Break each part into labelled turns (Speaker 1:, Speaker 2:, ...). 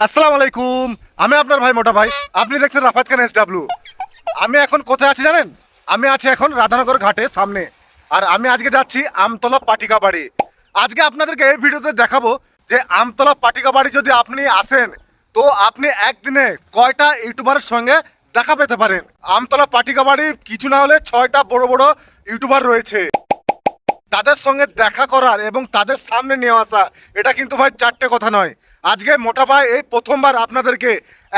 Speaker 1: আসসালামু আলাইকুম। আমি আপনার ভাই মোটা ভাই। আপনি দেখছেন রাফাত খান এস ডাব্লু আমি এখন কোথায় আছি জানেন? আমি আছি এখন রাধানগর ঘাটে সামনে। আর আমি আজকে যাচ্ছি আমতলা পাটিকা বাড়ি আজকে আপনাদেরকে এই ভিডিওতে দেখাবো যে আমতলা পাটিকা বাড়ি যদি আপনি আসেন, তো আপনি একদিনে কয়টা ইউটিউবারের সঙ্গে দেখা পেতে পারেন? আমতলা পাটিকা বাড়ি কিছু না হলে ছয়টা বড় বড় ইউটিউবার রয়েছে। তাদের সঙ্গে দেখা করার এবং তাদের সামনে নিয়ে আসা, এটা কিন্তু ভাই চারটে কথা নয়। আজকে মোটা ভাই এই প্রথমবার আপনাদেরকে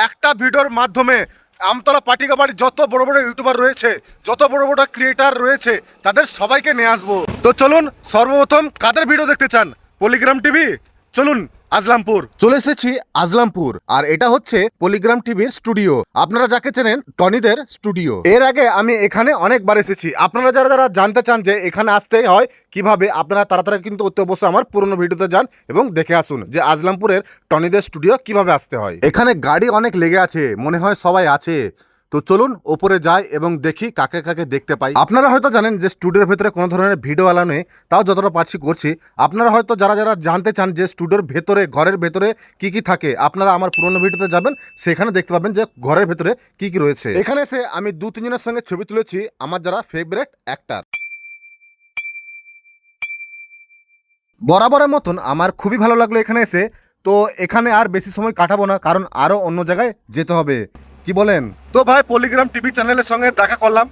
Speaker 1: একটা ভিডিওর মাধ্যমে আমতলা পাটিকা বাড়ি যত বড় বড় ইউটিউবার রয়েছে, যত বড় বড় ক্রিয়েটার রয়েছে, তাদের সবাইকে নিয়ে আসব। তো চলুন সর্বপ্রথম কাদের ভিডিও দেখতে চান? পলিগ্রাম টিভি চলুন। আজলামপুর। চলে এসেছি আজলামপুর আর এটা হচ্ছে পলিগ্রাম টিভির স্টুডিও। আপনারা যাকে চেনেন টনিদের স্টুডিও। এর আগে আমি এখানে অনেকবার এসেছি। আপনারা যারা যারা জানতে চান যে এখানে আসতে হয় কীভাবে আপনারা তাড়াতাড়ি কিন্তু অতি অবশ্যই আমার পুরনো ভিডিওতে যান এবং দেখে আসুন যে আজলামপুরের টনিদের স্টুডিও কীভাবে আসতে হয়। এখানে গাড়ি অনেক লেগে আছে মনে হয় সবাই আছে। তো চলুন ওপরে যাই এবং দেখি কাকে কাকে দেখতে পাই। আপনারা হয়তো জানেন যে স্টুডিওর ভেতরে কোনো ধরনের ভিডিও আলা নেই, তাও যতটা পারছি করছি। আপনারা হয়তো যারা যারা জানতে চান যে স্টুডিওর ভেতরে, ঘরের ভেতরে কি কি থাকে, আপনারা আমার পুরনো ভিডিওতে যাবেন, সেখানে দেখতে পাবেন যে ঘরের ভেতরে কি কি রয়েছে। এখানে এসে আমি দু তিনজনের সঙ্গে ছবি তুলেছি, আমার যারা ফেভারেট অ্যাক্টার বরাবরের মতন আমার খুবই ভালো লাগল এখানে এসে, তো এখানে আর বেশি সময় কাটাবো না, কারণ আরও অন্য জায়গায় যেতে হবে। কি বলেন? তো ভাই পলিগ্রাম টিভি চ্যানেলের সঙ্গে দেখা করলাম।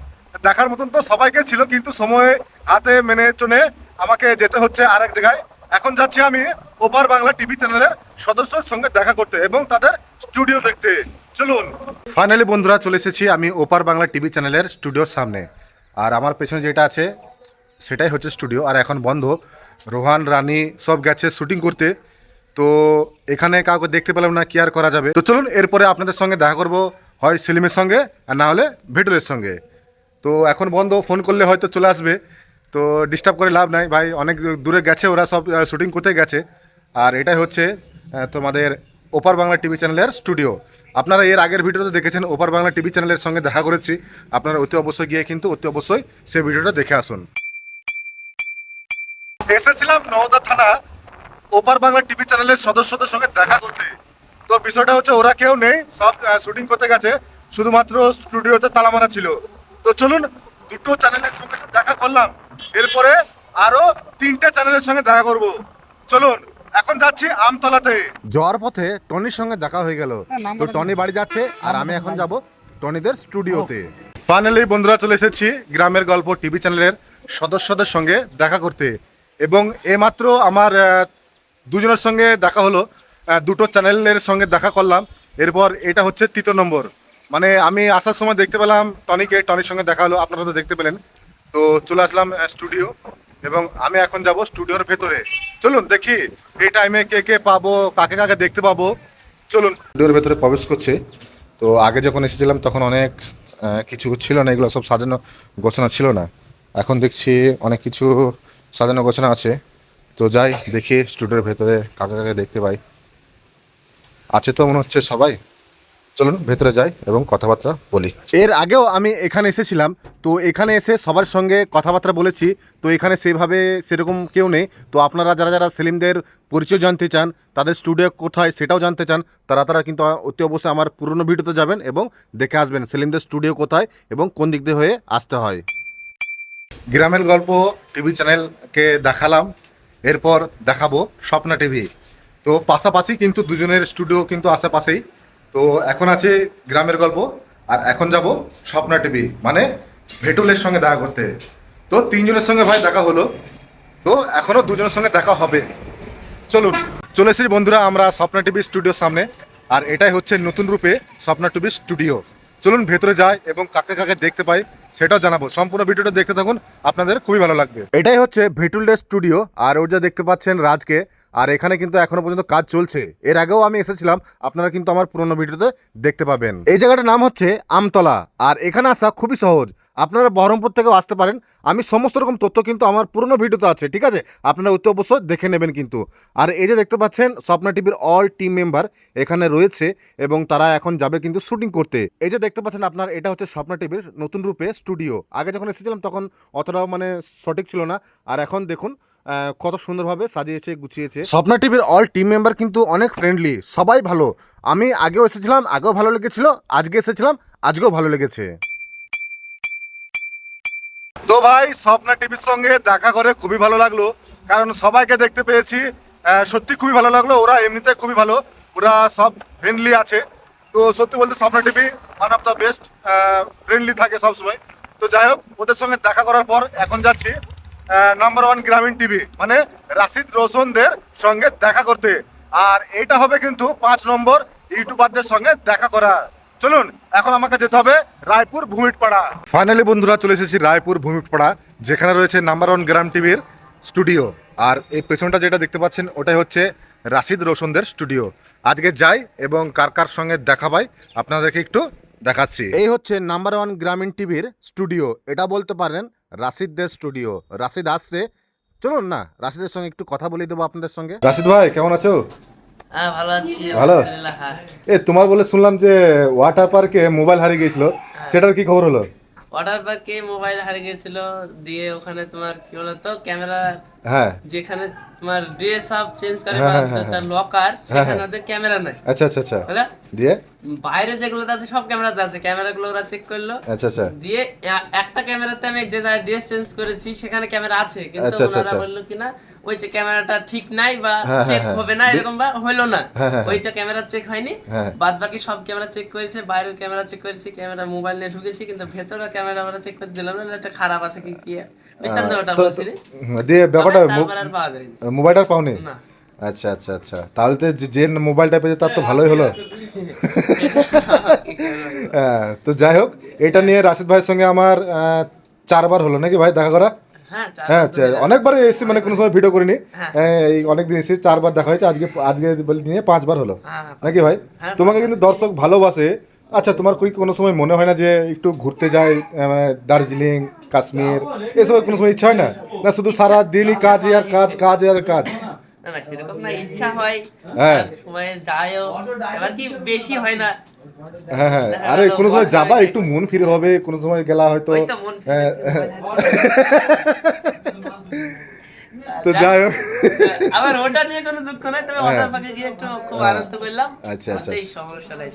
Speaker 1: দেখার মতন তো সবাইকে ছিল কিন্তু সময় হাতে মেনে চনে আমাকে যেতে হচ্ছে আরেক জায়গায়। এখন যাচ্ছি আমি ওপার বাংলা টিভি চ্যানেলের সদস্যের সঙ্গে দেখা করতে এবং তাদের স্টুডিও দেখতে। চলুন। ফাইনালি বন্ধুরা চলে এসেছি আমি ওপার বাংলা টিভি চ্যানেলের স্টুডিওর সামনে। আর আমার পেছনে যেটা আছে সেটাই হচ্ছে স্টুডিও আর এখন বন্ধ। রোহান রানী সব গেছে শুটিং করতে। তো এখানে কাউকে দেখতে পেলাম না কি আর করা যাবে? তো চলুন এরপরে আপনাদের সঙ্গে দেখা করব। হয় সেলিমের সঙ্গে আর না হলে ভেটুলের সঙ্গে। তো এখন বন্ধ, ফোন করলে হয়তো চলে আসবে। তো ডিস্টার্ব করে লাভ নাই। ভাই, অনেক দূরে গেছে, ওরা সব শুটিং করতে গেছে। আর এটাই হচ্ছে তোমাদের ওপার বাংলা টিভি চ্যানেলের স্টুডিও আপনারা এর আগের ভিডিওতে দেখেছেন, ওপার বাংলা টিভি চ্যানেলের সঙ্গে দেখা করেছি। আপনারা অতি অবশ্যই গিয়ে কিন্তু অতি অবশ্যই সেই ভিডিওটা দেখে আসুন। এসেছিলাম নওদা থানা ওপার বাংলা টিভি চ্যানেলের সদস্যদের সঙ্গে দেখা করতে। তো বিষয়টা হচ্ছে ওরা কেউ নেই সব শুটিং করতে গেছে শুধুমাত্র স্টুডিওতে তালা মারা ছিল। তো চলুন দুটো চ্যানেলের সঙ্গে দেখা করলাম এরপরে আরও তিনটে চ্যানেলের সঙ্গে দেখা করব। চলুন এখন যাচ্ছি আমতলাতে। যাওয়ার পথে টনির সঙ্গে দেখা হয়ে গেল। তো টনি বাড়ি যাচ্ছে আর আমি এখন যাব টনিদের স্টুডিওতে ফাইনালি বন্ধুরা চলে এসেছি গ্রামের গল্প টিভি চ্যানেলের সদস্যদের সঙ্গে দেখা করতে। এবং এইমাত্র আমার দুজনের সঙ্গে দেখা হলো। দুটো চ্যানেলের সঙ্গে দেখা করলাম। এরপর এটা হচ্ছে তৃতীয় নম্বর। মানে আমি আসার সময় দেখতে পেলাম টনিকে, টনির সঙ্গে দেখা হলো, আপনারা তো দেখতে পেলেন। তো চলে আসলাম স্টুডিও এবং আমি এখন যাব স্টুডিওর ভেতরে। চলুন দেখি, এই টাইমে কে কে পাবো, কাকে কাকে দেখতে পাবো। চলুন। স্টুডিওর ভেতরে প্রবেশ করছে। তো আগে যখন এসেছিলাম, তখন অনেক কিছু ছিল না, এগুলো সব সাজানো গোছানো ছিল না। এখন দেখছি অনেক কিছু সাজানো গোছানো আছে। তো যাই, দেখি স্টুডিওর ভেতরে কাকে কাকে দেখতে পাই। আছে তো মনে হচ্ছে সবাই? চলুন, ভেতরে যাই এবং কথাবার্তা বলি। এর আগেও আমি এখানে এসেছিলাম, তো এখানে এসে সবার সঙ্গে কথাবার্তা বলেছি, তো এখানে সেভাবে সেরকম কেউ নেই। তো আপনারা যারা যারা সেলিমদের পরিচয় জানতে চান, তাদের স্টুডিও কোথায় সেটাও জানতে চান, তারা তারা কিন্তু অতি অবশ্যই আমার পুরনো ভিডিওতে যাবেন এবং দেখে আসবেন সেলিমদের স্টুডিও কোথায় এবং কোন দিক দিয়ে হয়ে আসতে হয়। গ্রামের গল্প টিভি চ্যানেলকে দেখালাম, এরপর দেখাবো স্বপ্না টিভি। তো পাশাপাশি কিন্তু দুজনের স্টুডিও কিন্তু আশেপাশেই। তো এখন আছে গ্রামের গল্প, আর এখন যাব স্বপ্না টিভি মানে ভেটুলের সঙ্গে দেখা করতে। তো তিনজনের সঙ্গে ভাই দেখা হলো। তো এখনও দুজনের সঙ্গে দেখা হবে। চলুন, চলে এসেছি বন্ধুরা আমরা স্বপ্না টিভি স্টুডিওর সামনে, আর এটাই হচ্ছে নতুন রূপে স্বপ্না টিভি স্টুডিও চলুন ভেতরে যাই এবং কাকে কাকে দেখতে পাই, সেটাও জানাব। সম্পূর্ণ ভিডিওটা দেখতে থাকুন, আপনাদের খুবই ভালো লাগবে। এটাই হচ্ছে ভেটুলডে স্টুডিও আর ওর যা দেখতে পাচ্ছেন রাজকে। আর এখানে কিন্তু এখনও পর্যন্ত কাজ চলছে। এর আগেও আমি এসেছিলাম, আপনারা কিন্তু আমার পুরোনো ভিডিওতে দেখতে পাবেন। এই জায়গাটার নাম হচ্ছে আমতলা, আর এখানে আসা খুবই সহজ। আপনারা বহরমপুর থেকেও আসতে পারেন। আমি সমস্ত রকম তথ্য কিন্তু আমার পুরনো ভিডিওতে আছে, ঠিক আছে? আপনারা অতি অবশ্যই দেখে নেবেন কিন্তু। আর এই যে দেখতে পাচ্ছেন, স্বপ্না টিভির অল টিম মেম্বার এখানে রয়েছে এবং তারা এখন যাবে কিন্তু শুটিং করতে। এই যে দেখতে পাচ্ছেন আপনার, এটা হচ্ছে স্বপ্না টিভির নতুন রূপে স্টুডিও আগে যখন এসেছিলাম তখন অতটাও মানে সঠিক ছিল না। আর এখন দেখুন
Speaker 2: কত সুন্দরভাবে সাজিয়েছে গুছিয়েছে। স্বপ্না টিভির অল টিম মেম্বার কিন্তু অনেক ফ্রেন্ডলি সবাই ভালো। আমি আগেও এসেছিলাম আগেও ভালো লেগেছিল আজকে এসেছিলাম আজকেও ভালো লেগেছে।
Speaker 1: তো ভাই স্বপ্না টিভির সঙ্গে দেখা করে খুবই ভালো লাগল। কারণ সবাইকে দেখতে পেয়েছি সত্যি খুবই ভালো লাগল ওরা এমনিতে খুবই ভালো ওরা সব ফ্রেন্ডলি আছে। তো সত্যি বলতে Swapna TV one of the best friendly থাকে সবসময়। তো যাই হোক ওদের সঙ্গে দেখা করার পর এখন যাচ্ছি। নাম্বার ওয়ান গ্রামীণ টিভি মানে রাশিদ রোশনদের সঙ্গে দেখা করতে। আর এটা হবে কিন্তু পাঁচ নম্বর ইউটিউবারদের সঙ্গে দেখা করা। চলুন, এখন আমাকে যেতে হবে রায়পুর ভূমিটপাড়া। ফাইনালি বন্ধুরা, চলে এসেছি রায়পুর ভূমিটপাড়া, যেখানে রয়েছে নাম্বার ওয়ান গ্রাম টিভির স্টুডিও আর এই পেছনটা যেটা দেখতে পাচ্ছেন, ওটাই হচ্ছে রাশিদ রোশনদের স্টুডিও আজকে যাই এবং কার কার সঙ্গে দেখা পাই, আপনাদেরকে একটু দেখাচ্ছি।
Speaker 2: এই হচ্ছে নাম্বার ওয়ান গ্রামীণ টিভির স্টুডিও এটা বলতে পারেন রাশিদদের স্টুডিও রাশিদ আসছে। চলুন না রাশিদের সঙ্গে একটু কথা বলে দেবো আপনাদের সঙ্গে।
Speaker 1: রাশিদ ভাই কেমন আছো?
Speaker 3: হ্যাঁ ভালো আছি
Speaker 1: ভালো?
Speaker 3: হ্যাঁ
Speaker 1: এ তোমার বলে শুনলাম যে ওয়াটার পার্কে মোবাইল হারিয়ে গিয়েছিল। সেটার কি খবর হলো?
Speaker 3: ওয়াটার পার্কে মোবাইল হারিয়ে গেছিল দিয়ে ওখানে তোমার কি বলতো ক্যামেরা
Speaker 1: হ্যাঁ।
Speaker 3: যেখানে তোমার ড্রেস আপ চেঞ্জ করে
Speaker 1: হ্যাঁ,
Speaker 3: বা
Speaker 1: হ্যাঁ, হ্যাঁ,
Speaker 3: লকার
Speaker 1: হ্যাঁ,
Speaker 3: সেখানে। ওদের ক্যামেরা নাই।
Speaker 1: আচ্ছা আচ্ছা আচ্ছা। দিয়ে?
Speaker 3: বাইরে যেগুলোতে আছে সব ক্যামেরাতে আছে। ক্যামেরাগুলো ওরা চেক করল।
Speaker 1: আচ্ছা আচ্ছা।
Speaker 3: দিয়ে একটা ক্যামেরাতে আমি যে ড্রেস চেঞ্জ করেছি সেখানে ক্যামেরা আছে। কিন্তু
Speaker 1: আচ্ছা, আচ্ছা,
Speaker 3: ওনারা
Speaker 1: আচ্ছা।
Speaker 3: বলল কিনা ওই যে ক্যামেরাটা ঠিক নাই বা
Speaker 1: হ্যাঁ, হ্যাঁ,
Speaker 3: চেক
Speaker 1: হ্যাঁ।
Speaker 3: হবে না এরকম বা হলো না।
Speaker 1: হ্যাঁ, হ্যাঁ, হ্যাঁ।
Speaker 3: ওইটা ক্যামেরা চেক হয়নি।
Speaker 1: হ্যাঁ।
Speaker 3: বাদ বাকি সব ক্যামেরা চেক করেছে বাইরের ক্যামেরা চেক করেছি ক্যামেরা মোবাইল নিয়ে ঢুকেছি কিন্তু ভেতরের ক্যামেরা আমরা চেক করতে দিলাম না এটা খারাপ আছে কি কি মিথ্যান্ত ওটা বলছি
Speaker 1: দিয়ে ব্যাপারটা মোবাইলটা পাওনি?
Speaker 3: না।
Speaker 1: আচ্ছা আচ্ছা আচ্ছা। তাহলে তো যে- মোবাইলটা পেয়েছে তার তো ভালোই হলো। হ্যাঁ, তো যাই হোক এটা নিয়ে রাশিদ ভাইয়ের সঙ্গে আমার চারবার হলো নাকি ভাই? দেখা করা?
Speaker 3: হ্যাঁ
Speaker 1: হ্যাঁ অনেকবার এসেছি মানে কোনো সময় ভিডিও করিনি।
Speaker 3: হ্যাঁ।
Speaker 1: এই অনেকদিন এসেছি চারবার দেখা হয়েছে আজকে আজকে নিয়ে পাঁচবার হলো।
Speaker 3: হ্যাঁ,
Speaker 1: নাকি ভাই। তোমাকে কিন্তু দর্শক ভালোবাসে। আচ্ছা তোমার কি কোনো সময় মনে হয় না যে একটু ঘুরতে যাই মানে দার্জিলিং কাশ্মীর এসব কোনো সময় ইচ্ছা হয় না? না শুধু সারা দিনই কাজ আর কাজ কাজ আর কাজ?
Speaker 3: না না সেরকম না ইচ্ছা হয়
Speaker 1: হ্যাঁ।
Speaker 3: সময় যায়ও এবার কি বেশি হয় না।
Speaker 1: হ্যাঁ হ্যাঁ আরে কোনো সময় যাবা একটু মন ফিরে হবে কোনো সময় গেলা হয়তো।
Speaker 3: তো
Speaker 1: হ্যাঁ, তো যাই হোক।
Speaker 3: আবার ওটা নিয়ে কোনো দুঃখ নাই তবে ওটার পাকে গিয়ে একটু খুব আনন্দ করলাম।
Speaker 1: হ্যাঁ। আচ্ছা, আচ্ছা,
Speaker 3: এই সমস্যা নাই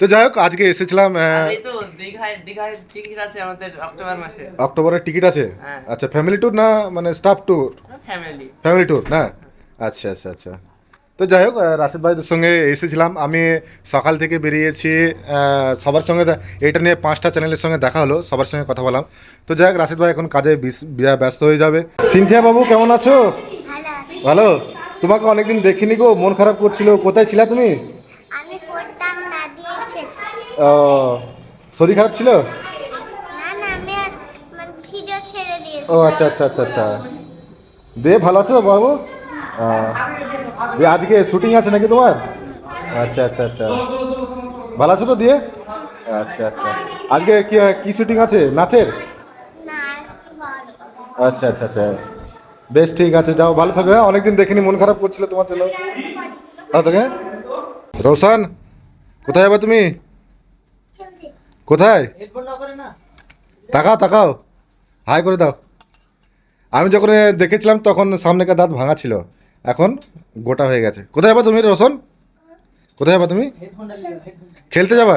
Speaker 1: তো যাই হোক আজকে এসেছিলাম
Speaker 3: এই তো দীঘায় দীঘায় টিকিট আছে আমাদের অক্টোবর মাসে।
Speaker 1: অক্টোবরের টিকিট আছে?
Speaker 3: হ্যাঁ।
Speaker 1: আচ্ছা ফ্যামিলি ট্যুর না মানে staff tour
Speaker 3: family
Speaker 1: family tour না? আচ্ছা আচ্ছা আচ্ছা। তো যাই হোক রাশিদ ভাইদের সঙ্গে এসেছিলাম। আমি সকাল থেকে বেরিয়েছি সবার সঙ্গে এটা নিয়ে পাঁচটা চ্যানেলের সঙ্গে দেখা হলো সবার সঙ্গে কথা বললাম। তো যাই হোক রাশিদ ভাই এখন কাজে ব্যস্ত হয়ে যাবে। সিনথিয়া বাবু কেমন আছো? ভালো তোমাকে অনেকদিন দেখিনি গো মন খারাপ করছিল। কোথায় ছিলা তুমি? ও, শরীর খারাপ ছিল?
Speaker 4: না না আমি আর মানে ভিডিও ছেড়ে দিয়েছি।
Speaker 1: ও আচ্ছা আচ্ছা আচ্ছা আচ্ছা। দে ভালো আছো বাবু? দিয়ে আজকে শুটিং আছে নাকি তোমার? আচ্ছা আচ্ছা আচ্ছা। ভালো আছো তো দিয়ে? আচ্ছা আচ্ছা। আজকে কি কি শুটিং আছে? নাচের? আচ্ছা আচ্ছা আচ্ছা। বেশ ঠিক আছে যাও ভালো থাকো হ্যাঁ? অনেকদিন দেখিনি মন খারাপ করছিল তোমার জন্য। ভালো থাকে রোশন কোথায় যাবে তুমি? কোথায়? তাকাও তাকাও। হাই করে দাও। আমি যখন দেখেছিলাম তখন সামনেকার দাঁত ভাঙা ছিল। এখন গোটা হয়ে গেছে। কোথায় যাবা তুমি রোশন? কোথায় যাবা তুমি? খেলতে যাবা?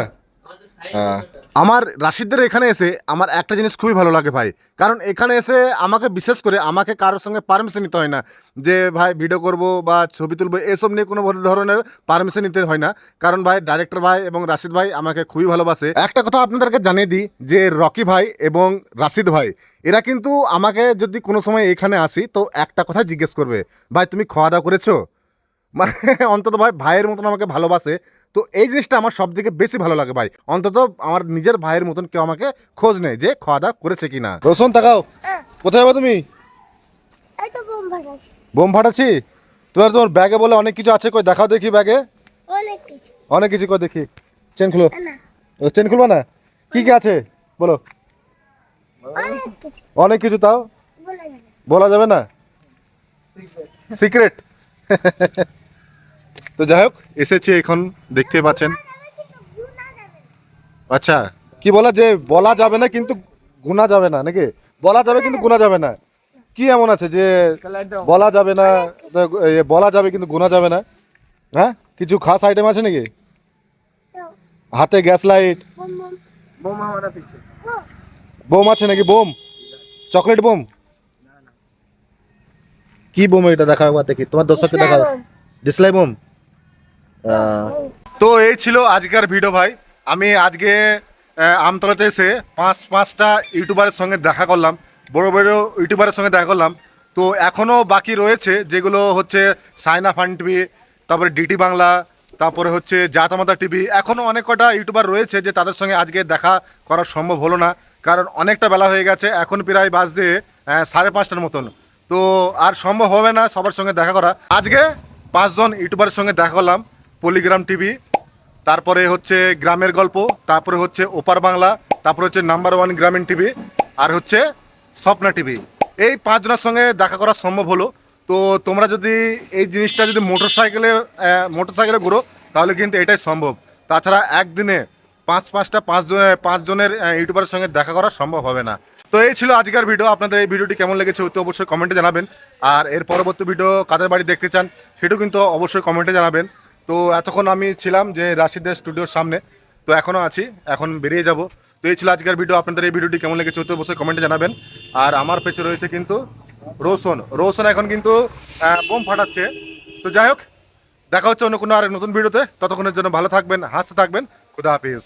Speaker 1: হ্যাঁ।
Speaker 2: আমার রাশিদদের এখানে এসে আমার একটা জিনিস খুবই ভালো লাগে ভাই। কারণ এখানে এসে আমাকে বিশেষ করে আমাকে কারোর সঙ্গে পারমিশন নিতে হয় না। যে ভাই ভিডিও করব বা ছবি তুলবো, এসব নিয়ে কোনো ধরনের পারমিশন নিতে হয় না। কারণ ভাই ডাইরেক্টর ভাই এবং রাশিদ ভাই আমাকে খুবই ভালোবাসে। একটা কথা আপনাদেরকে জানিয়ে দিই যে রকি ভাই এবং রাশিদ ভাই, এরা কিন্তু আমাকে যদি কোনো সময় এখানে আসি তো একটা কথা জিজ্ঞেস করবে, ভাই তুমি খাওয়া দাওয়া করেছ? মানে অন্তত ভাই ভাইয়ের মতন আমাকে ভালোবাসে। তো এই জিনিসটা আমার সব থেকে বেশি ভালো লাগে ভাই। অন্তত আমার নিজের ভাইয়ের মতন কেউ আমাকে খোঁজ নেয় যে খাওয়া দাওয়া করেছে কিনা।
Speaker 1: রোশন তাকাও। কোথায় যাবা তুমি?
Speaker 4: বোম ফাটাচ্ছি।
Speaker 1: তোমার তোমার ব্যাগে বলে অনেক কিছু আছে কই দেখাও দেখি ব্যাগে।
Speaker 4: অনেক কিছু।
Speaker 1: অনেক কিছু কই দেখি। চেন খুলো। ও চেন খুলবা না? কি কি আছে? বলো।
Speaker 4: অনেক কিছু।
Speaker 1: তাও?
Speaker 4: বলা যাবে
Speaker 1: না? সিক্রেট। তো যাই হোক এসেছি এখন দেখতে পাচ্ছেন। আচ্ছা কি বলা যে বলা যাবে না কিন্তু গুনা যাবে না নাকি? বলা যাবে কিন্তু গুনা যাবে না।
Speaker 2: কি এমন আছে যে বলা যাবে না বলা যাবে কিন্তু গোনা যাবে না? হ্যাঁ? কিছু খাস আইটেম আছে নাকি? হাতে গ্যাস লাইট। বোম আছে নাকি? বোম? Chocolate bomb? কি বোম এটা? দেখা একবার দেখি। তোমার দর্শককে দেখা ডিসলাই বোম?
Speaker 1: তো এই ছিল আজকের ভিডিও ভাই। আমি আজকে আমতলাতে এসে পাঁচ, পাঁচটা ইউটিউবারের সঙ্গে দেখা করলাম, বড় বড় ইউটিউবারের সঙ্গে দেখা করলাম। তো এখনও বাকি রয়েছে, যেগুলো হচ্ছে সাইনা ফান টিভি, তারপরে ডিটি বাংলা, তারপরে হচ্ছে জাতামাতা টিভি। এখনও অনেক কটা ইউটিউবার রয়েছে যে তাদের সঙ্গে আজকে দেখা করা সম্ভব হলো না, কারণ অনেকটা বেলা হয়ে গেছে, এখন প্রায় বাজছে সাড়ে পাঁচটার মতন। তো আর সম্ভব হবে না সবার সঙ্গে দেখা করা। আজকে পাঁচজন ইউটিউবারের সঙ্গে দেখা করলাম পলিগ্রাম টিভি, তারপরে হচ্ছে গ্রামের গল্প, তারপরে হচ্ছে ওপার বাংলা, তারপরে হচ্ছে নাম্বার ওয়ান গ্রামীণ টিভি, আর হচ্ছে স্বপ্না টিভি। এই পাঁচজনের সঙ্গে দেখা করা সম্ভব হলো। তো তোমরা যদি এই জিনিসটা যদি মোটর সাইকেলে মোটর সাইকেলে ঘুরো, তাহলে কিন্তু এটাই সম্ভব। তাছাড়া একদিনে পাঁচ, পাঁচটা, পাঁচ জনের পাঁচজনের ইউটিউবারের সঙ্গে দেখা করা সম্ভব হবে না। তো এই ছিল আজকের ভিডিও। আপনাদের এই ভিডিওটি কেমন লেগেছে তো অবশ্যই কমেন্টে জানাবেন। আর এর পরবর্তী ভিডিও কাদের বাড়ি দেখতে চান, সেটাও কিন্তু অবশ্যই কমেন্টে জানাবেন। তো এতক্ষণ আমি ছিলাম যে রাশিদের স্টুডিওর সামনে। তো এখনও আছি, এখন বেরিয়ে যাব। তো এই ছিল আজকের ভিডিও আপনাদের এই ভিডিওটি কেমন লেগেছে তো অবশ্যই কমেন্টে জানাবেন। আর আমার পেছনে রয়েছে কিন্তু রোশন। রোশন এখন কিন্তু বোম ফাটাচ্ছে। তো যাই হোক, দেখা হচ্ছে অন্য কোনো আর নতুন ভিডিওতে ততক্ষণের জন্য ভালো থাকবেন, হাসতে থাকবেন। খুদা হাফিজ।